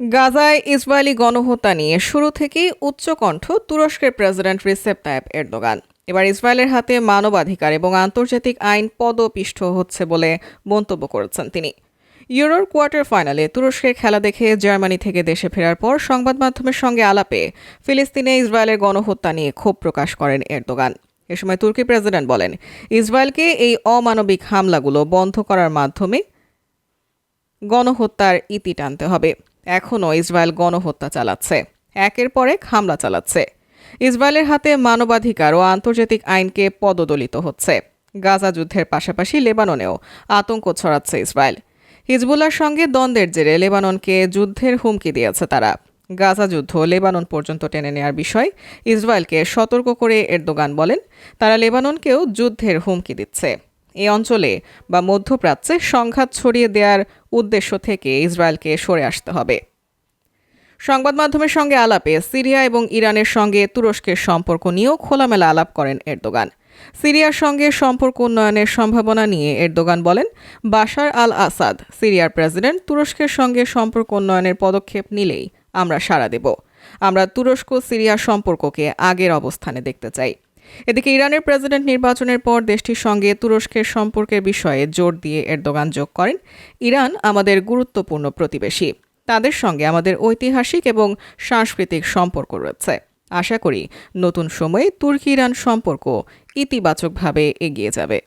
গাজায় ইসরায়েলি গণহত্যা নিয়ে শুরু থেকেই উচ্চকণ্ঠ তুরস্কের প্রেসিডেন্ট রিসেপ তাইপ এরদোগান। এবার ইসরায়েলের হাতে মানবাধিকার এবং আন্তর্জাতিক আইন পদপিষ্ঠ হচ্ছে বলে মন্তব্য করেছেন তিনি। ইউরোর কোয়ার্টার ফাইনালে তুরস্কের খেলা দেখে জার্মানি থেকে দেশে ফেরার পর সংবাদ মাধ্যমের সঙ্গে আলাপে ফিলিস্তিনে ইসরায়েলের গণহত্যা নিয়ে ক্ষোভ প্রকাশ করেন এরদোগান। এ সময় তুর্কি প্রেসিডেন্ট বলেন, ইসরায়েলকে এই অমানবিক হামলাগুলো বন্ধ করার মাধ্যমে গণহত্যার ইতি টানতে হবে। এখনও ইসরায়েল গণহত্যা চালাচ্ছে। একের পর এক হামলা চালাচ্ছে। ইসরায়েলের হাতে মানবাধিকার ও আন্তর্জাতিক আইনকে পদদলিত হচ্ছে। গাজা যুদ্ধের পাশাপাশি লেবাননেও আতঙ্ক ছড়াচ্ছে ইসরায়েল। হিজবুল্লার সঙ্গে দ্বন্দ্বের জেরে লেবাননকে যুদ্ধের হুমকি দিয়েছে তারা। গাজা যুদ্ধ লেবানন পর্যন্ত টেনে নেওয়ার বিষয় ইসরায়েলকে সতর্ক করে এরদোগান বলেন। তারা লেবাননকেও যুদ্ধের হুমকি দিচ্ছে। এই অঞ্চলে বা মধ্যপ্রাচ্যে সংঘাত ছড়িয়ে দেওয়ার উদ্দেশ্য থেকে ইসরায়েলকে সরে আসতে হবে। সংবাদ মাধ্যমের সঙ্গে আলাপে সিরিয়া এবং ইরানের সঙ্গে তুরস্কের সম্পর্ক নিয়েও খোলামেলা আলাপ করেন এরদোগান। সিরিয়ার সঙ্গে সম্পর্ক উন্নয়নের সম্ভাবনা নিয়ে এরদোগান বলেন, বাশার আল আসাদ সিরিয়ার প্রেসিডেন্ট, তুরস্কের সঙ্গে সম্পর্ক উন্নয়নের পদক্ষেপ নিলেই আমরা সাড়া দেব। আমরা তুরস্ক সিরিয়া সম্পর্ককে আগের অবস্থানে দেখতে চাই। এদিকে ইরানের প্রেসিডেন্ট নির্বাচনের পর দেশটির সঙ্গে তুরস্কের সম্পর্কের বিষয়ে জোর দিয়ে এরদোগান যোগ করেন। ইরান আমাদের গুরুত্বপূর্ণ প্রতিবেশী। তাদের সঙ্গে আমাদের ঐতিহাসিক এবং সাংস্কৃতিক সম্পর্ক রয়েছে। আশা করি নতুন সময়ে তুর্কি ইরান সম্পর্ক ইতিবাচকভাবে এগিয়ে যাবে।